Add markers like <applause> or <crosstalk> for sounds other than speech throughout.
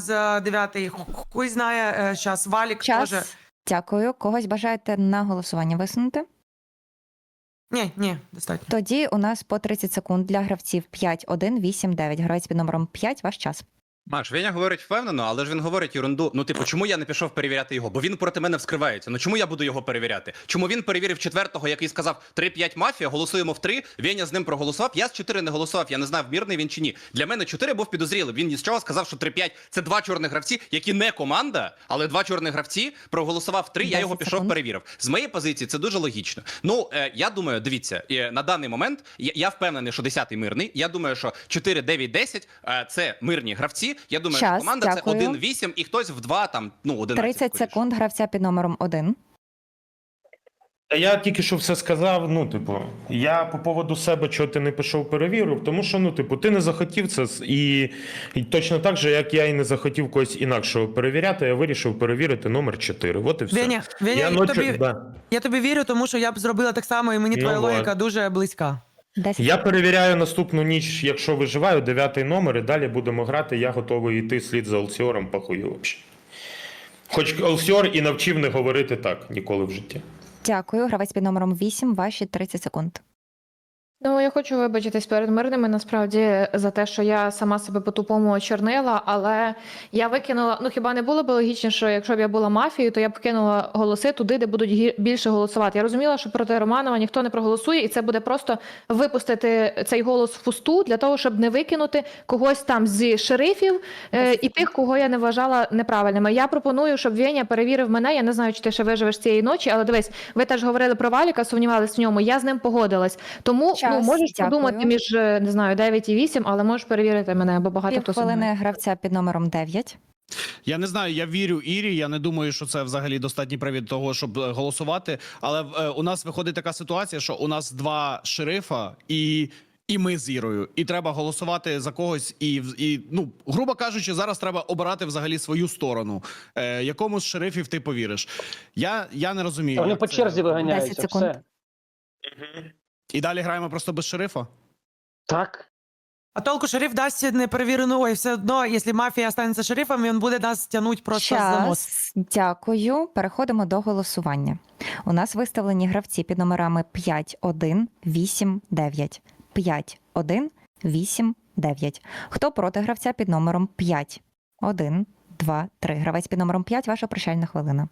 за дев'ятий. Ху- Хуй знає, час. Валік Час. теж. Дякую. Когось бажаєте на голосування висунути? Ні, ні, достатньо. Тоді у нас по 30 секунд для гравців 5, 1, 8, 9. Гравець під номером 5, ваш час. Маш, Веня говорить впевнено, але ж він говорить ерунду. Ну, типу, чому я не пішов перевіряти його? Бо він проти мене вскривається. Ну чому я буду його перевіряти? Чому він перевірив четвертого, який сказав 3-5 мафія, голосуємо в 3, Веня з ним проголосував. Я з 4 не голосував. Я не знав, мірний він чи ні. Для мене 4 був підозрілий. Він ні з чого сказав, що 3-5 це два чорних гравці, які не команда, але два чорних гравці проголосував 3, я його пішов перевірив. З моєї позиції це дуже логічно. Ну е, я думаю, дивіться, е, на даний момент я, я впевнений, що 10-й мирний. Я думаю, що 4, 9, 10 е, це мирні гравці. Я думаю, Час, що команда дякую. це 1-8 і хтось в 2, там, ну, 11. 30 скоріше. секунд гравця під номером 1. Та я тільки що все сказав. Ну, типу, я по поводу себе, чого ти не пішов перевірив, тому що, ну, типу, ти не захотів це і, і точно так же, як я і не захотів когось інакшого перевіряти, я вирішив перевірити номер 4. От і все. Веня, Веня, я я, ночі, тобі, да. я тобі вірю, тому що я б зробила так само, і мені Ну, твоя вот. логіка дуже близька. 10 Я перевіряю наступну ніч, якщо виживаю, дев'ятий номер, і далі будемо грати. Я готовий йти слід за Олсіором, похую взагалі. Хоч Олсіор і навчив не говорити так ніколи в житті. Дякую. Гравець під номером 8, ваші 30 секунд. Ну, я хочу вибачитись перед мирними насправді за те, що я сама себе по-тупому очорнила, але я викинула. Ну хіба не було б логічно, що якщо б я була мафією, то я б кинула голоси туди, де будуть гі- більше голосувати. Я розуміла, що проти Романова ніхто не проголосує, і це буде просто випустити цей голос в пусту для того, щоб не викинути когось там зі шерифів е, і тих, кого я не вважала неправильними. Я пропоную, щоб Веня перевірив мене. Я не знаю, чи ти ще виживеш цієї ночі, але дивись, ви теж говорили про Валіка, сумнівались в ньому. Я з ним погодилась. Тому ну можеш дякую. подумати між е, не знаю 9 і 8, але можеш перевірити мене, бо багато Пів хто хвилини гравця під номером 9. Я не знаю, я вірю Ірі. Я не думаю, що це взагалі достатній привід того, щоб е, голосувати. Але е, у нас виходить така ситуація, що у нас два шерифа і. І ми з Ірою, і треба голосувати за когось, і, і ну грубо кажучи, зараз треба обирати взагалі свою сторону. Е, якому з шерифів ти повіриш? Я, я не розумію. Вони по це- черзі 10 виганяються. секунд. Все. І далі граємо просто без шерифа. Так. А толку шериф дасть неперевірену, ой, все одно, якщо мафія останеться шерифом, він буде нас тягнути просто за. Час. Дякую. Переходимо до голосування. У нас виставлені гравці під номерами 5, 1, 8, 9. 5, 1, 8, 9. Хто проти гравця під номером 5? 1, 2, 3. Гравець під номером 5, ваша прощальна хвилина.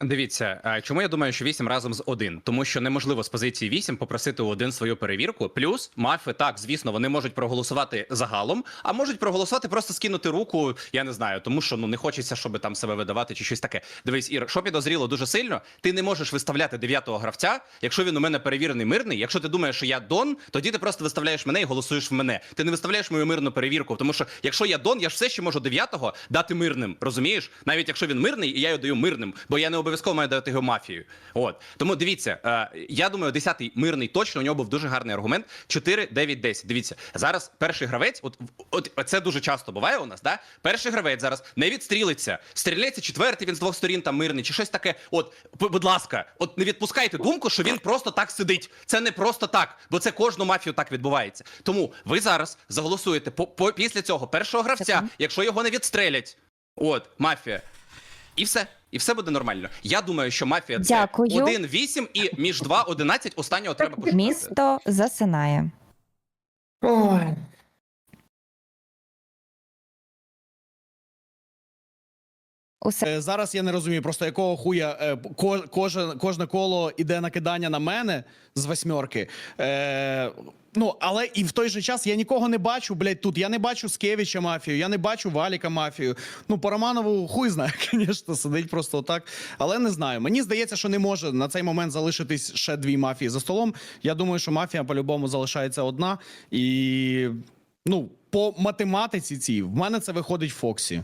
Дивіться, чому я думаю, що 8 разом з 1? Тому що неможливо з позиції 8 попросити у 1 свою перевірку. Плюс мафи, так, звісно, вони можуть проголосувати загалом, а можуть проголосувати, просто скинути руку. Я не знаю, тому що ну не хочеться, щоб там себе видавати чи щось таке. Дивись, Ір, що підозріло дуже сильно. Ти не можеш виставляти дев'ятого гравця, якщо він у мене перевірений мирний. Якщо ти думаєш, що я Дон, тоді ти просто виставляєш мене і голосуєш в мене. Ти не виставляєш мою мирну перевірку, тому що якщо я Дон, я ж все ще можу дев'ятого дати мирним. Розумієш? Навіть якщо він мирний, і я його даю мирним, бо я не обов'язково маю дати його мафію. От тому дивіться, е, я думаю, 10-й мирний точно у нього був дуже гарний аргумент. 4, 9, 10. Дивіться, зараз перший гравець, от, от це дуже часто буває у нас. Да? Перший гравець зараз не відстрілиться, стріляється четвертий, він з двох сторін там мирний, чи щось таке. От, будь ласка, от не відпускайте думку, що він просто так сидить. Це не просто так, бо це кожну мафію так відбувається. Тому ви зараз заголосуєте по, по після цього першого гравця, якщо його не відстрелять. От, мафія. І все. І все буде нормально. Я думаю, що мафія це Дякую. 1-8 і між 2-11 останнього треба пошукати. Місто засинає. Ой. Усе Е, Зараз я не розумію, просто якого хуя е, ко- кожне, кожне коло іде накидання на мене з восьмерки. Е, ну, але і в той же час я нікого не бачу, блядь, тут. Я не бачу Скевіча мафію, я не бачу Валіка мафію. Ну, по Романову хуй знає, <laughs> звісно, сидить просто отак. Але не знаю. Мені здається, що не може на цей момент залишитись ще дві мафії за столом. Я думаю, що мафія по-любому залишається одна. І ну, по математиці цій в мене це виходить Фоксі.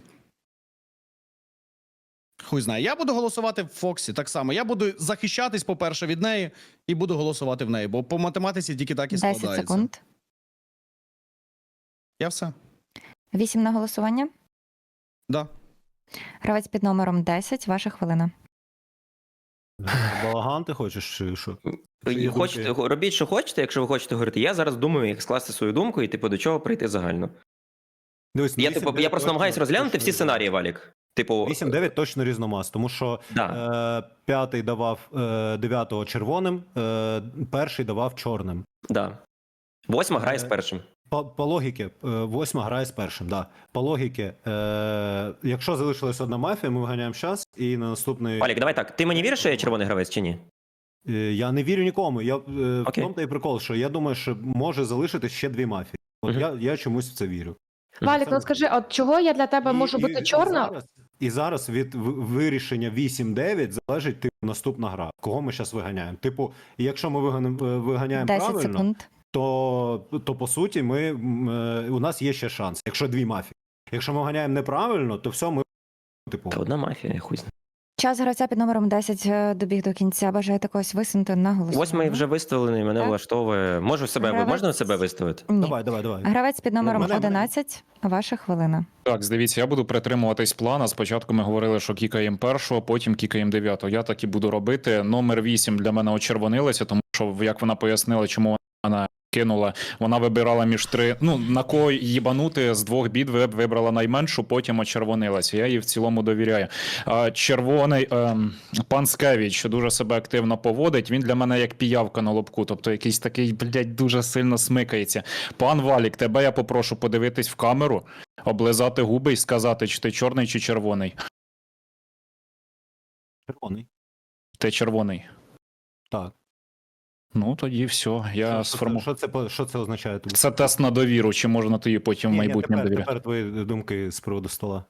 Хуй знає. Я буду голосувати в Фоксі так само. Я буду захищатись, по-перше, від неї, і буду голосувати в неї, бо по математиці тільки так і 10 складається. секунд. Я все. 8 на голосування. Да. Гравець під номером 10, ваша хвилина. Балаган ти хочеш чи що? І Хочете, робіть, що хочете, якщо ви хочете говорити. Я зараз думаю, як скласти свою думку і типу до чого прийти загально. Дивись, Я, типу, я просто намагаюся розглянути всі сценарії, Валік. Типу, 8-9 точно різномас, тому що Да. е, п'ятий давав е, дев'ятого червоним, е, перший давав чорним. да. Восьма грає з Е, першим. По, по логіки, е, восьма грає з першим. Да. По логіки, е, якщо залишилась одна мафія, ми виганяємо час, і на наступний. Валік, давай так. Ти мені віриш, що я червоний гравець чи ні? Е, я не вірю нікому. Я, е, в тому та й прикол, що я думаю, що може залишитись ще дві мафії. От Мгм. я, я чомусь в це вірю. Валік, ну скажи, от чого я для тебе І- можу і- бути і чорна? зараз- І зараз від вирішення 8-9 залежить типу, наступна гра. Кого ми зараз виганяємо? Типу, якщо ми виганяємо, виганяємо правильно, секунд. то, то по суті ми, е, у нас є ще шанс, якщо дві мафії. Якщо ми виганяємо неправильно, то все, ми типу. Та одна мафія, хуй знає. Час гравця під номером 10 е, добіг до кінця. Бажаєте когось висунути на голосування? Восьмий вже виставлений, мене Так. влаштовує. Можу себе, Гравець. можна себе виставити? Ні. Давай, давай, давай. Гравець під номером мене- мене- 11. Ваша хвилина. Так, дивіться, я буду притримуватись плана. Спочатку ми говорили, що кікаємо першого, потім кікаємо дев'ятого. Я так і буду робити. Номер 8 для мене очервонилася, тому що, як вона пояснила, чому вона кинула, вона вибирала між три. Ну, на кого їбанути з двох бід вибрала найменшу, потім очервонилася. Я їй в цілому довіряю. Червоний ем, пан Скевіч дуже себе активно поводить. Він для мене як піявка на лобку, тобто якийсь такий, блядь, дуже сильно смикається. Пан Валік, тебе я попрошу подивитись в камеру, облизати губи і сказати, чи ти чорний, чи червоний. Червоний. Ти червоний. Так. Ну тоді все. Я Що- що, це, що, це, по- що це означає тобі? Це тест на довіру, чи можна тобі потім в майбутньому тепер, довіряти. тепер твої думки з приводу стола.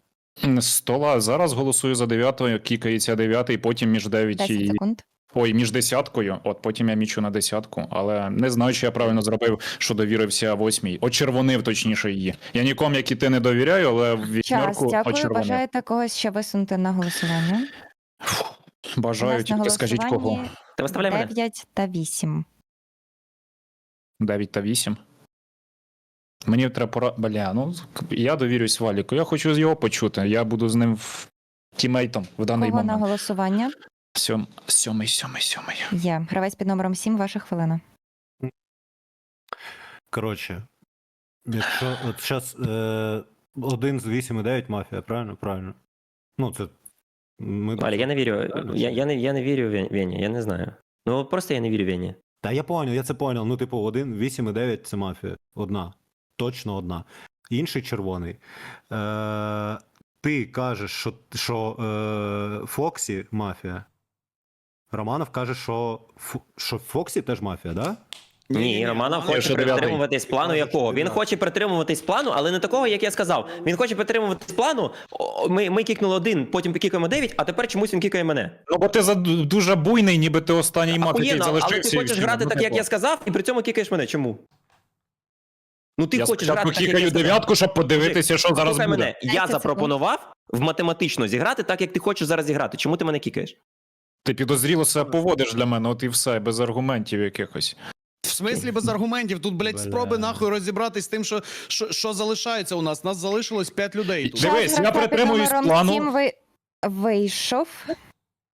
Стола зараз голосую за дев'ятою, кікається дев'ятий, потім між 9 10 і. секунд. Ой, між десяткою, от потім я мічу на десятку, але не знаю, чи я правильно зробив, що довірився восьмій. Очервонив точніше її. Я нікому, як і ти, не довіряю, але в Час. вісьмерку Дякую. очервонив. Бажаєте когось ще висунути на голосування? <laughs> Бажаю, тільки скажіть кого. Та виставляй мене. 9 та 8. 9 та 8. Мені треба пора. Бля, ну я довірюсь Валіку. Я хочу його почути. Я буду з ним в... тімейтом в даний Кого на голосування? Сьом... Сьомий, сьомий, сьомий. Є. Гравець під номером 7. Ваша хвилина. Коротше, якщо от зараз е, один з 8 і 9 мафія, правильно? Правильно. Ну, це. Ми... Валік, я не вірю. Я, я, не, я не вірю Вен- Вені, я не знаю. Ну просто я не вірю Вені. Та я поняв, я це поняв. Ну, типу, один, 8 і 9 це мафія. Одна. Точно одна. Інший червоний. Е, ти кажеш, що, що е, Фоксі мафія. Романов каже, що, Ф- що Фоксі теж мафія, так? Да? Ні, Романов Я хоче дев'ятий. притримуватись плану якого? Він хоче притримуватись плану, але не такого, як я сказав. Він хоче притримуватись плану. О, Ми, ми кікнули один, потім кікаємо дев'ять, а тепер чомусь він кікає мене. Ну, бо ти за дуже буйний, ніби ти останній мав, який Ахуєнно, але залишився. ти і хочеш грати Ну, так, як я сказав, і при цьому кікаєш мене. Чому? Ну ти я хочеш спочатку грати так, як я кікаю сказав. дев'ятку, щоб подивитися, що зараз Слухай буде. мене, я 10 запропонував в математично зіграти так, як ти хочеш зараз зіграти. Чому ти мене кікаєш? Ти підозріло себе поводиш для мене, от і все, без аргументів якихось. В смислі без аргументів. Тут, блядь, спроби нахуй розібратись з тим, що, що, що залишається у нас. Нас залишилось 5 людей тут. Дивись, я притримуюсь плану. 7 ви... вийшов.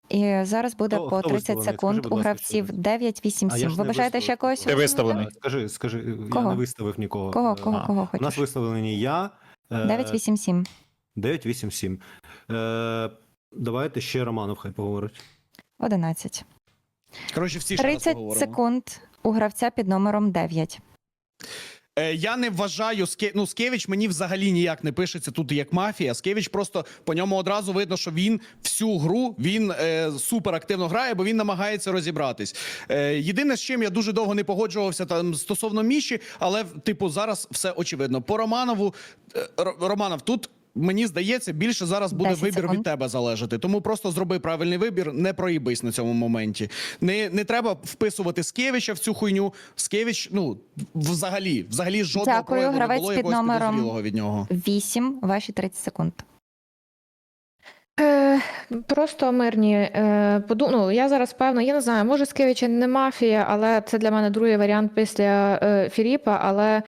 І зараз буде Хто- по хто 30 виставлений? секунд Скажи, будь у ласка, гравців ще. 9, 8, А я 7. ж Ви не бажаєте ще виставив. когось? Ти виставлений. Скажи, скажи, я Кого? не виставив нікого. Кого, Е, кого, кого У нас хочеш? виставлені я. е, 9, 8, 7. 9, 8, 7. Е, давайте ще Романов хай поговорить. 11. Коротше, всі ще раз 30 поговоримо. секунд у гравця під номером 9. Е, я не вважаю Ске... ну, Скевич мені взагалі ніяк не пишеться тут як мафія. Скевич просто по ньому одразу видно, що він всю гру він е, супер активно грає, бо він намагається розібратись. Е, єдине, з чим я дуже довго не погоджувався там стосовно Міші, але типу зараз все очевидно. По Романову е, Романов тут. Мені здається, більше зараз буде 10 вибір секунд. від тебе залежати. Тому просто зроби правильний вибір, не проїбись на цьому моменті. Не, не треба вписувати Скевича в цю хуйню. Скевич, ну взагалі, взагалі жодного Дякую, прояву не було під якогось номером підозрілого від нього. 8, ваші 30 секунд. Е, просто мирні. Е, поду... ну, я зараз певна, я не знаю, може Скевича не мафія, але це для мене другий варіант після е, Філіпа. Але